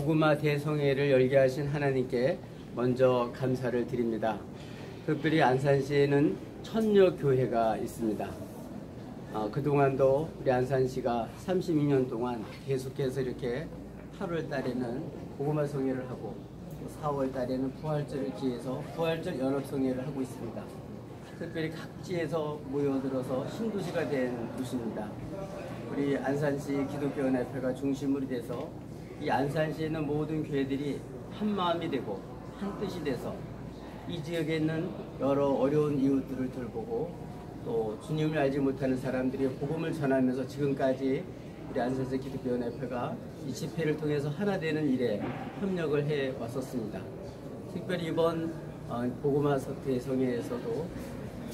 고구마 대성회를 열게 하신 하나님께 먼저 감사를 드립니다. 특별히 안산시에는 천여 교회가 있습니다. 어, 그동안도 우리 안산시가 32년 동안 계속해서 이렇게 8월 달에는 고구마 성회를 하고 4월 달에는 부활절을 기해서 부활절 연합성회를 하고 있습니다. 특별히 각지에서 모여들어서 신도시가 된 도시입니다. 우리 안산시 기독교연합회가 중심으로 돼서 이 안산시에 있는 모든 교회들이 한 마음이 되고 한 뜻이 돼서 이 지역에 있는 여러 어려운 이웃들을 돌보고 또 주님을 알지 못하는 사람들이 복음을 전하면서 지금까지 우리 안산시 기독교연합회가 이 집회를 통해서 하나 되는 일에 협력을 해 왔었습니다. 특별히 이번 어, 보고마 석회 성회에서도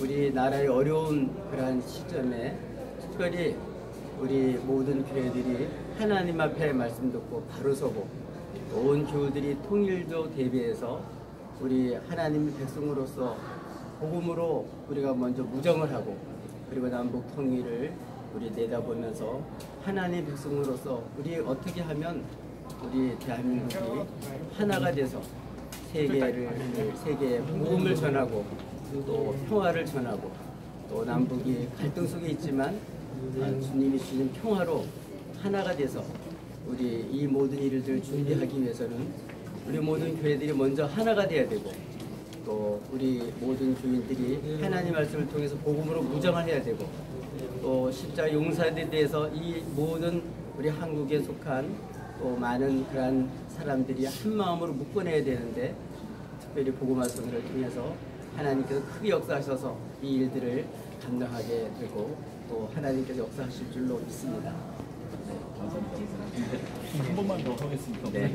우리 나라의 어려운 그러한 시점에 특별히 우리 모든 교회들이 하나님 앞에 말씀 듣고 바로 서고 온 교우들이 통일도 대비해서 우리 하나님의 백성으로서 복음으로 우리가 먼저 무정을 하고 그리고 남북 통일을 우리 내다보면서 하나님 백성으로서 우리 어떻게 하면 우리 대한민국이 하나가 돼서 세계를 세계에 복음을 전하고 또 평화를 전하고 또 남북이 갈등 속에 있지만 아, 주님이 주는 평화로 하나가 돼서 우리 이 모든 일들을 준비하기 위해서는 우리 모든 교회들이 먼저 하나가 돼야 되고 또 우리 모든 교인들이 하나님 말씀을 통해서 복음으로 무장을 해야 되고 또 십자 용사들에 대해서 이 모든 우리 한국에 속한 또 많은 그러한 사람들이 한 마음으로 묶어내야 되는데 특별히 복음화 성회를 통해서 하나님께서 크게 역사하셔서 이 일들을 감당하게 되고 또 하나님께서 역사하실 줄로 믿습니다. 한 번만 더 하겠습니다. 네.